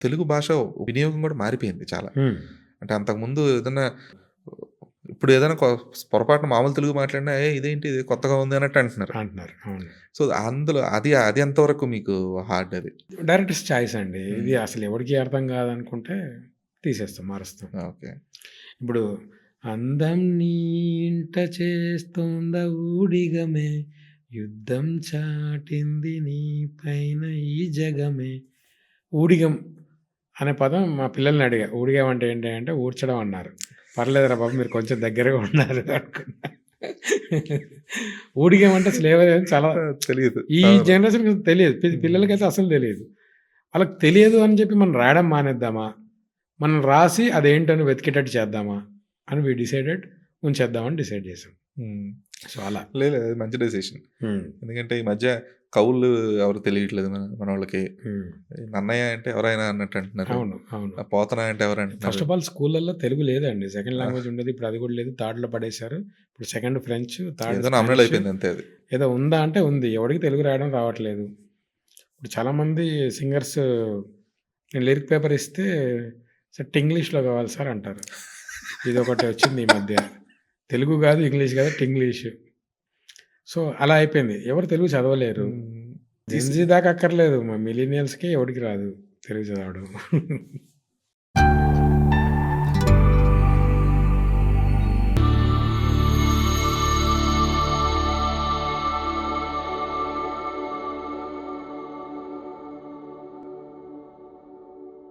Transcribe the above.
తెలుగు భాష వినియోగం కూడా మారిపోయింది చాలా. అంటే అంతకుముందు ఏదన్నా ఇప్పుడు ఏదైనా పొరపాటున మామూలు తెలుగు మాట్లాడినా "ఏయ్! ఇదేంటి ఇది కొత్తగా ఉంది" అన్నట్టు అంటున్నారు. అంటున్నారు. సో, అందులో అది అది ఎంతవరకు మీకు హార్డ్ అది? డైరెక్టర్స్ చాయిస్ అండి. ఇది అసలు ఎవడికి అర్థం కాదనుకుంటే తీసేస్తాం, మారుస్తాం. ఓకే. ఇప్పుడు అందం నీ ఇంట చేస్తోందా ఊడిగమే యుద్ధం చాటింది నీ పైన ఈ జగమే. ఊడిగం అనే పదం మా పిల్లల్ని అడిగా. ఊడిగం అంటే ఏంటి అంటే ఊడ్చడం అన్నారు. పర్లేదురా బాబు మీరు కొంచెం దగ్గరగా ఉన్నారు అనుకున్నా. ఊడిగం అంటే అసలు ఏమని చాలా తెలీదు. ఈ అవును. జనరేషన్‌కి తెలియదు. పిల్లలకైతే అసలు తెలీదు. వాళ్ళకి తెలియదు అని చెప్పి మనం రాయడం మానేద్దామా? మనం రాసి అదేంటని వెతికేటట్టు చేద్దామా? అని వి డిసైడెడ్ ఉంచేద్దామని డిసైడ్ చేసాం. సో, అలా. లేదు మంచి డెసిషన్. ఎందుకంటే ఈ మధ్య కవులు ఎవరు తెలియట్లేదు మన. హ్మ్. నన్నయ్య అంటే ఎవరైనా అన్నట్టు అంటున్నారు. అవును. అవును. పోతన అంటే ఎవరు ఫస్ట్. ఆఫ్ ఆల్ స్కూళ్ళల్లో తెలుగు లేదండి. సెకండ్! లాంగ్వేజ్ ఉండేది. ఇప్పుడు అది కూడా లేదు. థర్డ్‌లో పడేశారు. ఇప్పుడు సెకండ్ ఫ్రెంచ్, థర్డ్ స్పానిష్ అయిపోయింది అంతే అది. ఏదో ఉందా అంటే ఉంది. ఎవడికి తెలుగు రాయడం రావట్లేదు. ఇప్పుడు చాలామంది సింగర్స్ నేను లిరిక్ పేపర్ ఇస్తే సార్ టింగ్లీష్‌లో కావాలి సార్ అంటారు. ఇదొకటి వచ్చింది ఈ మధ్య. తెలుగు కాదు, ఇంగ్లీష్ కాదు టింగ్లీష్. సో, అలా అయిపోయింది. ఎవరు తెలుగు చదవలేరు. జెన్‌జీ దాకా అక్కర్లేదు. మా మిలీనియల్స్‌కే ఎవడికి రాదు తెలుగు చదవడం.